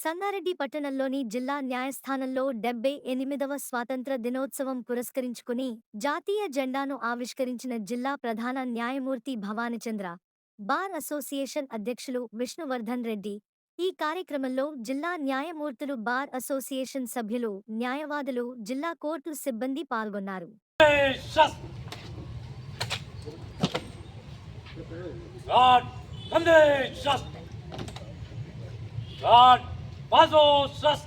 సంగారెడ్డి పట్టణంలోని జిల్లా న్యాయస్థానంలో డెబ్బై ఎనిమిదవ స్వాతంత్ర దినోత్సవం పురస్కరించుకుని జాతీయ జెండాను ఆవిష్కరించిన జిల్లా ప్రధాన న్యాయమూర్తి భవానిచంద్ర బార్ అసోసియేషన్ అధ్యక్షులు విష్ణువర్ధన్ రెడ్డి. ఈ కార్యక్రమంలో జిల్లా న్యాయమూర్తులు బార్ అసోసియేషన్ సభ్యులు న్యాయవాదులు జిల్లా కోర్టు సిబ్బంది పాల్గొన్నారు. God, बाजो स्वस्त.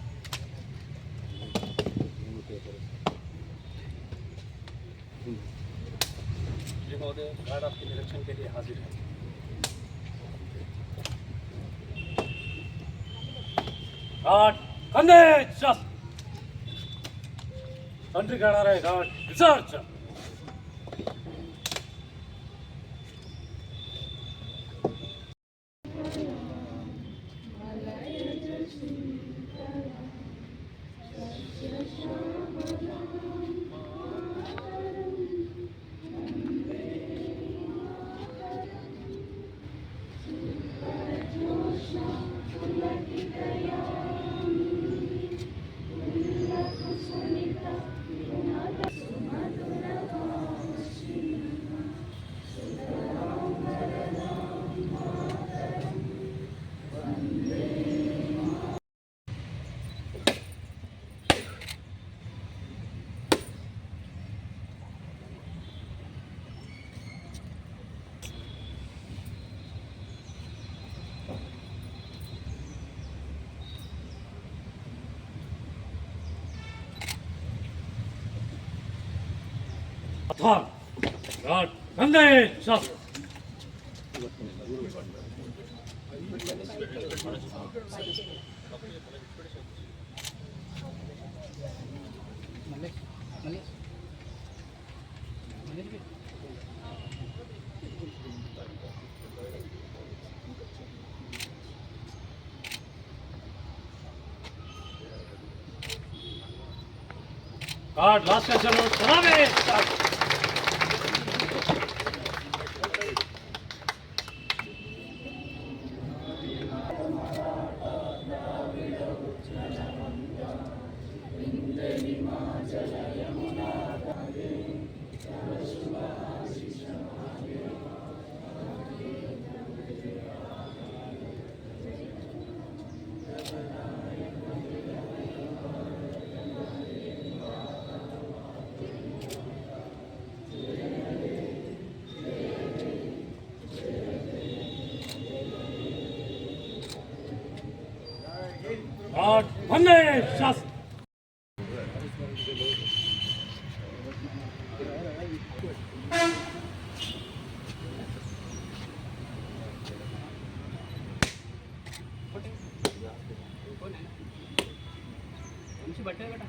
जी महोदय कार्ड के लिए हाजिर घाट कंधे शस्त्र कंट्री करणार आहे घाट research. Tom. God. Nandai. Stop. God, last question, Swami. God, Vande Shastra. बटे बेटा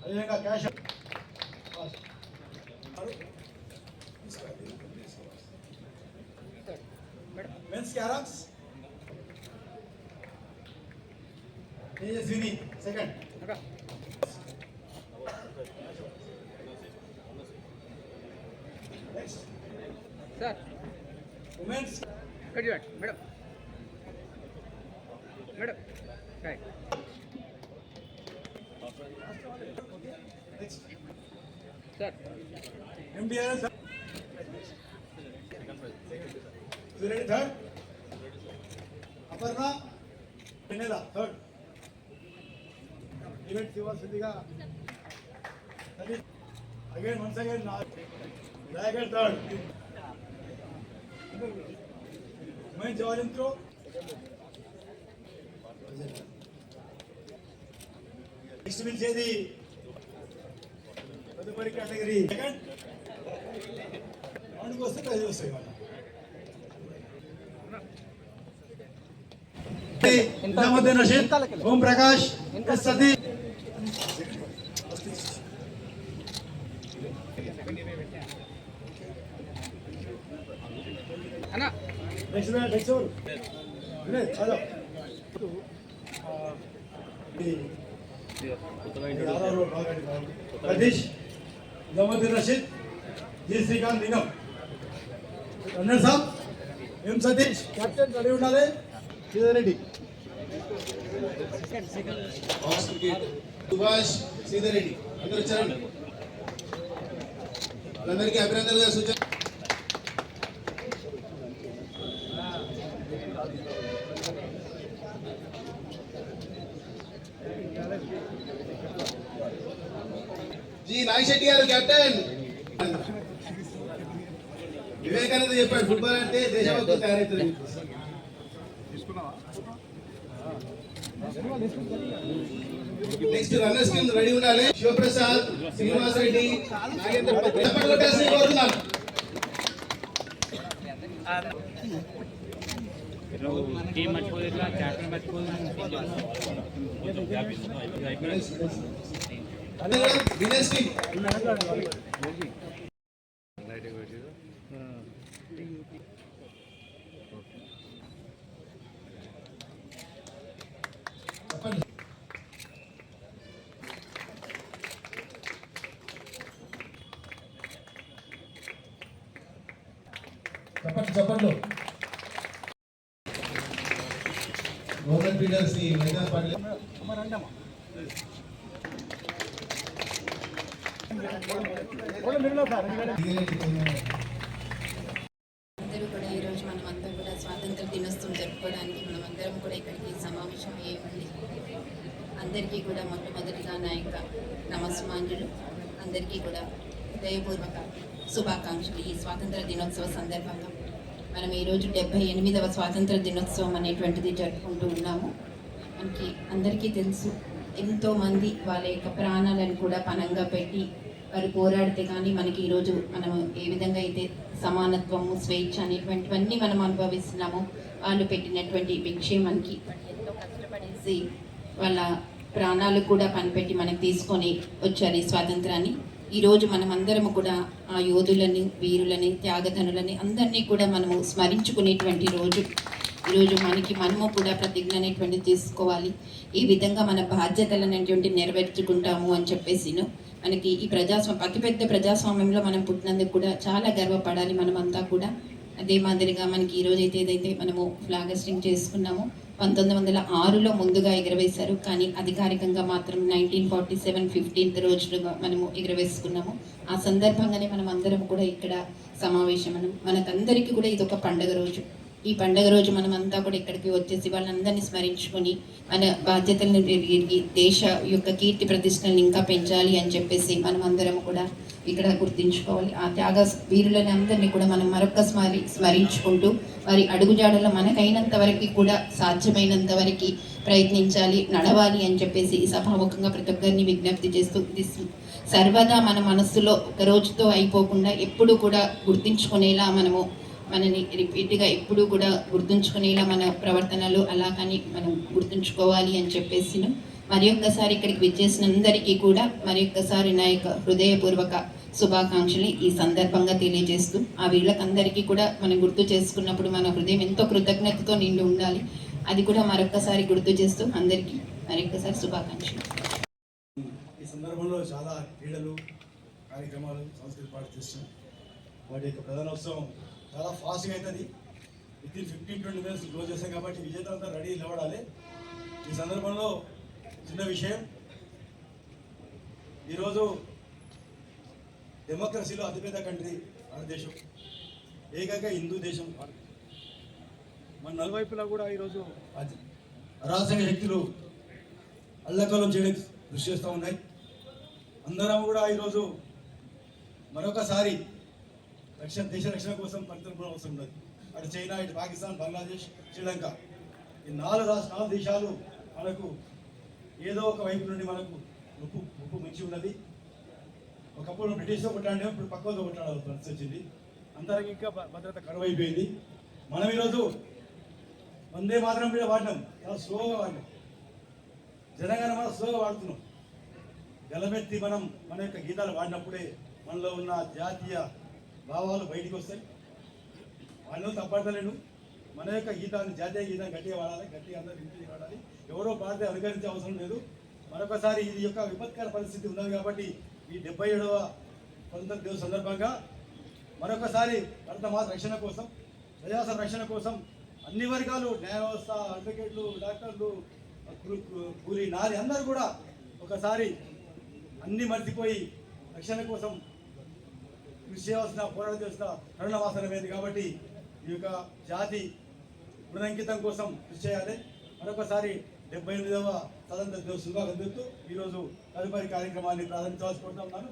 అదేవిధంగా క్యాష్ అదేవిధంగా cash Arabs. This is. Second. Next. Sir. Women's. Graduate. Madam. Madam. Right. Next. Sir. MBRS. Is there third? Aparna Vennela third event ఇవ్వాల్సిందిగా again once again dragon third मैं जवालिन throw next పిలిచేది తదుపరి category second రౌండ్కి వస్తే praise వస్తాయి Nizamuddin Rashid Om Prakash S Sati. Satish Nizamuddin Rashid ji Srikanth Nigam runner సాబ్ M Satish? Captain ready ఉండాలి. రెడ్డి. సుభాష్ సీతారెడ్డి. అందరూ వచ్చారండి. అందరికీ అభినందనగా సూచన జీ నాగశెట్టి గారు కెప్టెన్ వివేకానంద చెప్పాడు ఫుట్బాల్ అంటే దేశభక్తి తయారవుతుంది తీసుకున్నావా? నెక్స్ట్ రన్నర్స్ కింద రెడీ ఉండాలి శివప్రసాద్ శ్రీనివాస్ రెడ్డి నాగేంద్ర చప్పట్లు కొట్టేసి కోరుతున్నాను టీం మర్చిపోయి క్యాప్టెన్ మర్చిపోయి వినర్స్ టీమ్ చెప్పండి. చెప్పండి గవర్నమెంట్ని మైదాన పడలే అందరూ కూడా ఈరోజు మనం అంతా కూడా స్వాతంత్ర దినోత్సవం జరుపుకోవడానికి మనం అందరం కూడా ఇక్కడికి సమావేశం అయ్యామండి అందరికీ కూడా మొట్టమొదటిగా నా యొక్క నమస్మాంజులు అందరికీ కూడా హృదయపూర్వక శుభాకాంక్షలు ఈ స్వాతంత్ర దినోత్సవ సందర్భంగా. మనం ఈరోజు డెబ్బై ఎనిమిదవ స్వాతంత్ర దినోత్సవం అనేటువంటిది జరుపుకుంటూ ఉన్నాము. మనకి అందరికీ తెలుసు ఎంతోమంది వాళ్ళ యొక్క ప్రాణాలను కూడా పణంగా పెట్టి వారు పోరాడితే కానీ మనకి ఈరోజు మనం ఏ విధంగా అయితే సమానత్వము స్వేచ్ఛ అనేటువంటివన్నీ మనం అనుభవిస్తున్నామో వాళ్ళు పెట్టినటువంటి భిక్షే మనకి ఎంతో కష్టపడేసి వాళ్ళ ప్రాణాలు కూడా పనిపెట్టి మనకి తీసుకొని వచ్చారు ఈ స్వాతంత్రాన్ని. ఈరోజు మనమందరము కూడా ఆ యోధులని వీరులని త్యాగధనులని అందరినీ కూడా మనము స్మరించుకునేటువంటి రోజు. ఈరోజు మనకి మనము కూడా ప్రతిజ్ఞ అనేటువంటి తీసుకోవాలి. ఈ విధంగా మన బాధ్యతలు అనేటువంటి నెరవేర్చుకుంటాము అని చెప్పేసిను. మనకి ఈ ప్రజాస్వామ్యం అతిపెద్ద ప్రజాస్వామ్యంలో మనం పుట్టినందుకు కూడా చాలా గర్వపడాలి మనమంతా కూడా. అదే మాదిరిగా మనకి ఈరోజు అయితే ఏదైతే మనము ఫ్లాగ్ హస్టింగ్ చేసుకున్నామో పంతొమ్మిది వందల ఆరులో ముందుగా ఎగరవేశారు కానీ అధికారికంగా మాత్రం నైన్టీన్ ఫార్టీ సెవెన్ ఫిఫ్టీన్త్ రోజులుగా మనము ఎగరవేసుకున్నాము. ఆ సందర్భంగానే మనం అందరం కూడా ఇక్కడ సమావేశం మనం మనకందరికీ కూడా ఇది ఒక పండగ రోజు. ఈ పండగ రోజు మనం అంతా కూడా ఇక్కడికి వచ్చేసి వాళ్ళందరినీ స్మరించుకొని మన బాధ్యతలను దేశ యొక్క కీర్తి ప్రతిష్టలను ఇంకా పెంచాలి అని చెప్పేసి మనం అందరం కూడా ఇక్కడ గుర్తించుకోవాలి. ఆ త్యాగ వీరులని అందరినీ కూడా మనం మరొక స్మరించుకుంటూ వారి అడుగుజాడలో మనకైనంత వరకు కూడా సాధ్యమైనంత వరకు ప్రయత్నించాలి నడవాలి అని చెప్పేసి ఈ సభాముఖంగా ప్రతి ఒక్కరిని విజ్ఞప్తి చేస్తూ ఇది సర్వదా మన మనస్సులో ఒక రోజుతో అయిపోకుండా ఎప్పుడు కూడా గుర్తించుకునేలా మనము మనని రిపీట్గా ఎప్పుడూ కూడా గుర్తుంచుకునేలా మన ప్రవర్తనలు అలా కానీ మనం గుర్తుంచుకోవాలి అని చెప్పేసి మరి ఒక్కసారి ఇక్కడికి విచ్చేసిన అందరికీ కూడా మరి ఒక్కసారి నా యొక్క హృదయపూర్వక శుభాకాంక్షలు ఈ సందర్భంగా తెలియజేస్తూ ఆ వీళ్ళకందరికీ కూడా మనం గుర్తు చేసుకున్నప్పుడు మన హృదయం ఎంతో కృతజ్ఞతతో నిండి ఉండాలి. అది కూడా మరొక్కసారి గుర్తు చేస్తూ అందరికీ మరొక్కసారి శుభాకాంక్షలు. ఈ సందర్భంలో చాలా క్రీడలు కార్యక్రమాలు సంస్కృతి పాటు చేస్తాం వాటి యొక్క ప్రధాన ఉత్సవం చాలా ఫాస్ట్గా అవుతుంది with in fifteen twenty minutes close చేస్తాం కాబట్టి విజేతలంతా రెడీ నిలబడాలి. ఈ సందర్భంలో చిన్న విషయం. ఈరోజు డెమోక్రసీలో అతిపెద్ద కంట్రీ భారతదేశం ఏకైక హిందూ దేశం మన నలువైపులా కూడా ఈరోజు అది. అరాచక శక్తులు అల్లకలం చేయడానికి కృషి చేస్తూ ఉన్నాయి. అందరం కూడా ఈరోజు మరొకసారి రక్షణ దేశ రక్షణ కోసం పరితృపణ అవసరం ఉన్నది. అటు చైనా ఇటు పాకిస్తాన్ బంగ్లాదేశ్ శ్రీలంక. ఈ నాలుగు రాష్ట్ర నాలుగు దేశాలు మనకు ఏదో ఒక వైపు నుండి మనకు ఉప్పు ఉప్పు మించి ఉన్నది. ఒకప్పుడు బ్రిటిష్తో కొట్టాడే ఇప్పుడు పక్కతో కొట్టాడాల్సిన పరిస్థితి. వచ్చింది అందరికి ఇంకా భద్రత భద్రత కరువైపోయింది. మనం ఈరోజు వందే మాత్రం మీద వాడినాం చాలా స్లోగా వాడినాం జనగణ మనం స్లోగా వాడుతున్నాం గలమెత్తి మనం మన యొక్క గీతాలు వాడినప్పుడే మనలో ఉన్న జాతీయ భావాలు బయటికి వస్తాయి. వాళ్ళు తప్పడతలేను మన యొక్క గీతాన్ని జాతీయ గీతాన్ని గట్టిగా వాడాలి గట్టిగా అందరూ వినిపించి వాడాలి ఎవరో పాడితే అనుకరించే అవసరం లేదు. మరొకసారి ఇది యొక్క విపత్కర పరిస్థితి ఉన్నది కాబట్టి ఈ డెబ్బై ఏడవ స్వతంత్ర దివస్ సందర్భంగా మరొకసారి భరత మాత రక్షణ కోసం ప్రజాస రక్షణ కోసం అన్ని వర్గాలు న్యాయ వ్యవస్థ అడ్వకేట్లు డాక్టర్లు కూలి నారి అందరూ కూడా ఒకసారి అన్ని మర్చిపోయి రక్షణ కోసం కృషి చేయవలసిన పోరాటం చేసిన తరుణవాసనమైంది కాబట్టి ఈ యొక్క జాతి పునరంకితం కోసం కృషి చేయాలి. మరొకసారి డెబ్బై ఎనిమిదవ స్వతంత్ర దివస్ శుభాకాంక్షలు ఈరోజు తదుపరి కార్యక్రమాన్ని ప్రారంభించవలసి కోరుతున్నాను